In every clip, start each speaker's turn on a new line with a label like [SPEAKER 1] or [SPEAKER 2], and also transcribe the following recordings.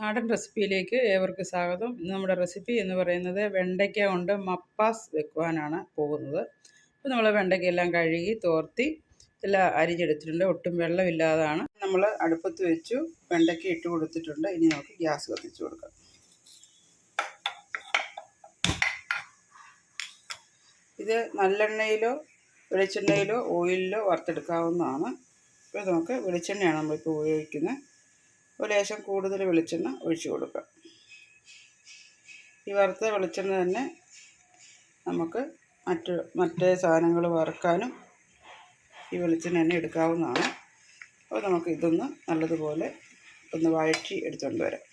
[SPEAKER 1] നാടൻ റെസിപ്പിയിലേക്ക് ഏവർക്കും സ്വാഗതം. ഇന്ന് നമ്മുടെ റെസിപ്പി എന്ന് പറയുന്നത് വെണ്ടയ്ക്ക കൊണ്ട് മപ്പാസ് വെക്കുവാനാണ് പോകുന്നത്. അപ്പോൾ നമ്മൾ വെണ്ടയ്ക്കയെല്ലാം കഴുകി തോർത്തി എല്ലാം അരിഞ്ഞെടുത്തിട്ടുണ്ട്. ഒട്ടും വെള്ളമില്ലാതാണ്. നമ്മൾ അടുപ്പത്ത് വെച്ചു വെണ്ടയ്ക്ക ഇട്ട് കൊടുത്തിട്ടുണ്ട്. ഇനി നമുക്ക് ഗ്യാസ് കത്തിച്ച് കൊടുക്കാം. ഇത് നല്ലെണ്ണയിലോ വെളിച്ചെണ്ണയിലോ ഓയിലിലോ വറുത്തെടുക്കാവുന്നതാണ്. ഇപ്പോൾ നമുക്ക് വെളിച്ചെണ്ണയാണ് നമ്മളിപ്പോൾ ഉപയോഗിക്കുന്നത്. ഒരു ലേശം കൂടുതൽ വെളിച്ചെണ്ണ ഒഴിച്ചു കൊടുക്കുക. ഈ വറുത്ത വെളിച്ചെണ്ണ തന്നെ നമുക്ക് മറ്റ് മറ്റേ സാധനങ്ങൾ വറുക്കാനും ഈ വെളിച്ചെണ്ണ തന്നെ എടുക്കാവുന്നതാണ്. അപ്പോൾ നമുക്ക് ഇതൊന്ന് നല്ലതുപോലെ ഒന്ന് വഴറ്റി എടുത്തുകൊണ്ട് വരാം.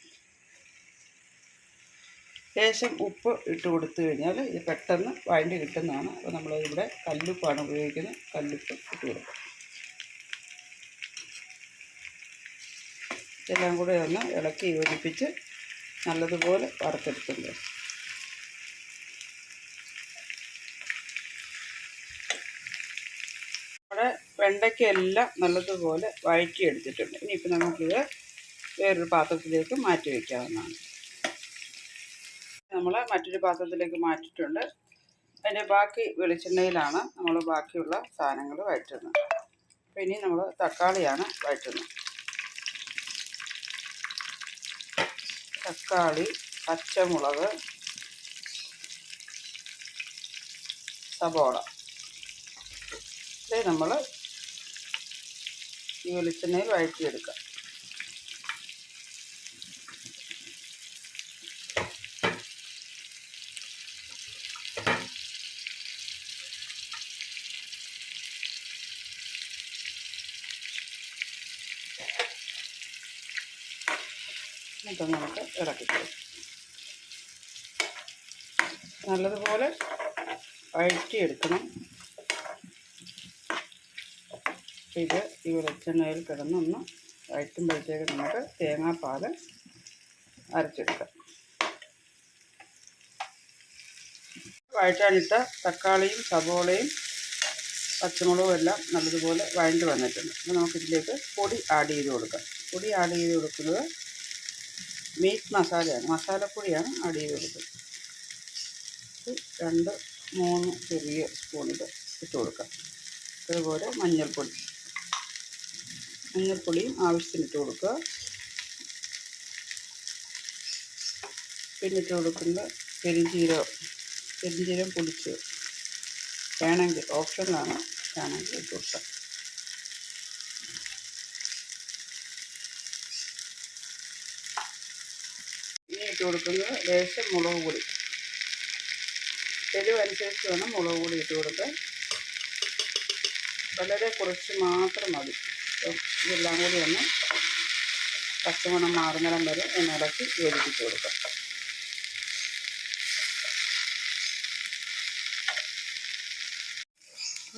[SPEAKER 1] ലേശം ഉപ്പ് ഇട്ട് കൊടുത്തു കഴിഞ്ഞാൽ ഇത് പെട്ടെന്ന് വഴണ്ടി കിട്ടുന്നതാണ്. അപ്പോൾ നമ്മളിവിടെ കല്ലുപ്പാണ് ഉപയോഗിക്കുന്നത്. കല്ലുപ്പ് ഇട്ട് കൊടുക്കുക. ഇതെല്ലാം കൂടെ ഒന്ന് ഇളക്കി യോജിപ്പിച്ച് നല്ലതുപോലെ വറുത്തെടുക്കുന്നത് നമ്മുടെ വെണ്ടയ്ക്കെല്ലാം നല്ലതുപോലെ വഴറ്റിയെടുത്തിട്ടുണ്ട്. ഇനിയിപ്പോൾ നമുക്കിത് വേറൊരു പാത്രത്തിലേക്ക് മാറ്റി വയ്ക്കാവുന്നതാണ്. നമ്മൾ മറ്റൊരു പാത്രത്തിലേക്ക് മാറ്റിയിട്ടുണ്ട്. അതിന്റെ ബാക്കി വെളിച്ചെണ്ണയിലാണ് നമ്മൾ ബാക്കിയുള്ള സാധനങ്ങൾ വഴറ്റുന്നത്. അപ്പോൾ ഇനി നമ്മൾ തക്കാളിയാണ് വഴറ്റുന്നത്. തക്കാളി പച്ചമുളക് സബോള ഇത് നമ്മൾ ഈ വെളിച്ചെണ്ണയിൽ വഴറ്റിയെടുക്കാം. എന്നിട്ട് നമുക്ക് ഇറക്കി കൊടുക്കും. നല്ലതുപോലെ വഴറ്റിയെടുക്കണം ഇത് ഈ വെളിച്ചെണ്ണയിൽ കിടന്നൊന്ന് വഴറ്റുമ്പോഴത്തേക്ക് നമുക്ക് തേങ്ങാപ്പാൽ അരച്ചെടുക്കാം. വഴറ്റാനിട്ട തക്കാളിയും സവോളയും പച്ചമുളകും എല്ലാം നല്ലതുപോലെ വഴണ്ട് വന്നിട്ടുണ്ട്. അപ്പോൾ നമുക്കിതിലേക്ക് പൊടി ആഡ് ചെയ്ത് കൊടുക്കാം. പൊടി ആഡ് ചെയ്ത് കൊടുക്കുന്നത് മീറ്റ് മസാലയാണ്. മസാലപ്പൊടിയാണ് ആഡ് ചെയ്ത് രണ്ട് മൂന്ന് ചെറിയ സ്പൂണിൽ ഇട്ട് കൊടുക്കാം. അതുപോലെ മഞ്ഞൾപ്പൊടി. മഞ്ഞൾപ്പൊടിയും ആവശ്യത്തിന് ഇട്ട് കൊടുക്കുക. പിന്നെ ഇട്ട് കൊടുക്കുന്ന പെരിഞ്ചീരകം പെരിഞ്ചീരകം പൊടിച്ച് വേണമെങ്കിൽ ഓപ്ഷനിലാണ് വേണമെങ്കിൽ ഇട്ട് കൊടുക്കാം. കൊടുക്കുന്നത് ലേശം മുളക് പൊടി. തെരുവ് അനുസരിച്ച് വേണം മുളക് പൊടി ഇട്ട് കൊടുക്കാൻ. വളരെ കുറച്ച് മാത്രം മതി. ഇതെല്ലാം കൂടി ഒന്ന് പച്ചമണം മാറുന്നിടം വരെ ഒന്ന് ഇളക്കി യോജിപ്പിച്ച് കൊടുക്കാം.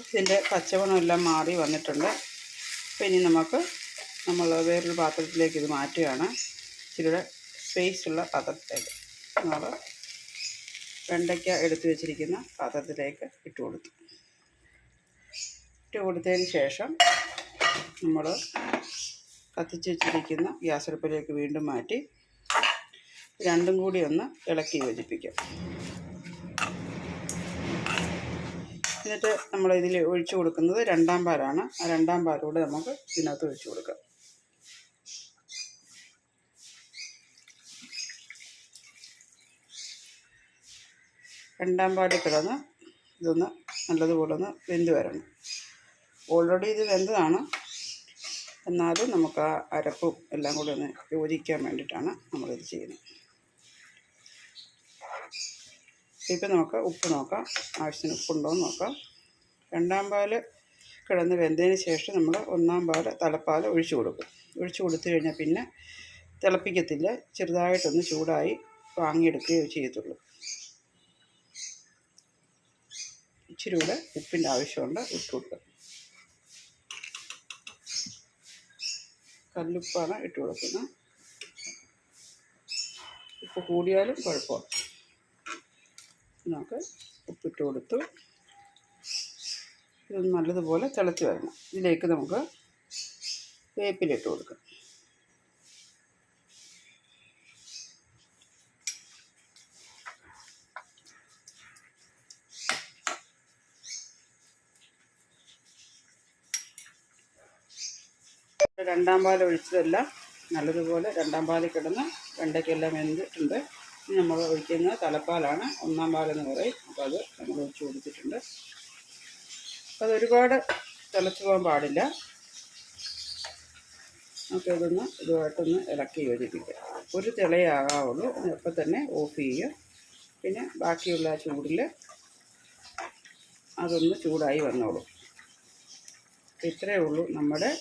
[SPEAKER 1] ഇതിന്റെ പച്ചമണം എല്ലാം മാറി വന്നിട്ടുണ്ട്. അപ്പോൾ ഇനി നമുക്ക് നമ്മൾ വേറൊരു പാത്രത്തിലേക്ക് ഇത് മാറ്റുകയാണ്. ഇച്ചിരിയുടെ സ്പേസ് ഉള്ള പാത്രത്തിലേക്ക് നമ്മൾ വെണ്ടയ്ക്ക എടുത്തു വെച്ചിരിക്കുന്ന പാത്രത്തിലേക്ക് ഇട്ട് കൊടുത്തു. ഇട്ട് കൊടുത്തതിന് ശേഷം നമ്മൾ കത്തിച്ച് വെച്ചിരിക്കുന്ന ഗ്യാസ് അടുപ്പിലേക്ക് വീണ്ടും മാറ്റി രണ്ടും കൂടി ഒന്ന് ഇളക്കി യോജിപ്പിക്കാം. എന്നിട്ട് നമ്മൾ ഇതിൽ ഒഴിച്ചു കൊടുക്കുന്നത് രണ്ടാം പാലാണ്. ആ രണ്ടാം പാലൂടെ നമുക്ക് ഇതിനകത്ത് ഒഴിച്ചു കൊടുക്കാം. രണ്ടാം പാടി കിടന്ന് ഇതൊന്ന് നല്ലതുപോലെ ഒന്ന് വെന്ത് വരണം. ഓൾറെഡി ഇത് വെന്തതാണ്. എന്നാലും നമുക്ക് ആ അരപ്പും എല്ലാം കൂടി ഒന്ന് യോജിക്കാൻ വേണ്ടിയിട്ടാണ് നമ്മളിത് ചെയ്യുന്നത്. ഇപ്പം നമുക്ക് ഉപ്പ് നോക്കാം. ആവശ്യത്തിന് ഉപ്പുണ്ടോ എന്ന് നോക്കാം. രണ്ടാം പാൽ കിടന്ന് വെന്തതിന് ശേഷം നമ്മൾ ഒന്നാം പാൽ തലപ്പാൽ ഒഴിച്ചു കൊടുക്കും. ഒഴിച്ചു കൊടുത്തു കഴിഞ്ഞാൽ പിന്നെ തിളപ്പിക്കത്തില്ല. ചെറുതായിട്ടൊന്ന് ചൂടായി വാങ്ങിയെടുക്കുകയോ ചെയ്യത്തുള്ളൂ. ഇച്ചിരി കൂടെ ഉപ്പിന്റെ ആവശ്യമുണ്ട് ഇട്ട് കൊടുക്കുക കല്ലുപ്പാണ് ഇട്ട് കൊടുക്കുന്നത്. ഉപ്പ് കൂടിയാലും കുഴപ്പമില്ല. നമുക്ക് ഉപ്പിട്ട് കൊടുത്തു. ഇത് നല്ലതുപോലെ തിളച്ച് വരണം. ഇതിലേക്ക് നമുക്ക് വേപ്പിലിട്ട് കൊടുക്കാം. രണ്ടാം പാൽ ഒഴിച്ചതല്ല നല്ലതുപോലെ രണ്ടാം പാലിൽ കിടന്ന് വെണ്ടയ്ക്കെല്ലാം വെന്തിട്ടുണ്ട്. ഇനി നമ്മൾ ഒഴിക്കുന്നത് തലപ്പാലാണ്. ഒന്നാം പാലെന്ന് പറയും. അപ്പോൾ അത് നമ്മൾ ഒഴിച്ച് കൊടുത്തിട്ടുണ്ട്. അപ്പോൾ അത് ഒരുപാട് തിളച്ച് പോകാൻ പാടില്ല. നമുക്ക് ഇതൊന്ന് ഇതുമായിട്ടൊന്ന് ഇളക്കി യോജിപ്പിക്കാം. ഒരു തിളയാകാവുള്ളൂ അപ്പം തന്നെ ഓഫ് ചെയ്യുക. പിന്നെ ബാക്കിയുള്ള ചൂടിൽ അതൊന്ന് ചൂടായി വന്നോളൂ. ഇത്രയേ ഉള്ളൂ നമ്മുടെ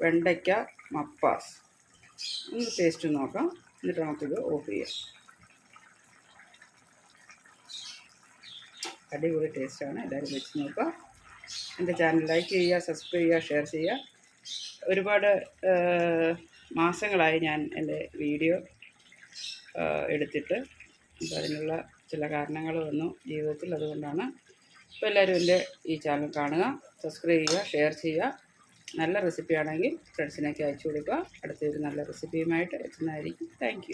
[SPEAKER 1] വെണ്ടയ്ക്ക മപ്പാസ്. ഒന്ന് ടേസ്റ്റ് നോക്കാം. എന്നിട്ട് നമുക്കിത് ഓഫ് ചെയ്യാം. അടിപൊളി ടേസ്റ്റാണ് എല്ലാവരും വെച്ച് നോക്കുക. എന്റെ ചാനൽ ലൈക്ക് ചെയ്യുക സബ്സ്ക്രൈബ് ചെയ്യുക ഷെയർ ചെയ്യുക. ഒരുപാട് മാസങ്ങളായി ഞാൻ എന്റെ വീഡിയോ എടുത്തിട്ട്. അപ്പോൾ അതിനുള്ള ചില കാരണങ്ങൾ വന്നു ജീവിതത്തിൽ. അതുകൊണ്ടാണ്. അപ്പോൾ എല്ലാവരും എന്റെ ഈ ചാനൽ കാണുക. സബ്സ്ക്രൈബ് ചെയ്യുക ഷെയർ ചെയ്യുക. നല്ല റെസിപ്പി ആണെങ്കിൽ ഫ്രണ്ട്സിനൊക്കെ അയച്ചു കൊടുക്കുക. അടുത്തൊരു നല്ല റെസിപ്പിയുമായിട്ട് എത്തുന്നതായിരിക്കും. താങ്ക്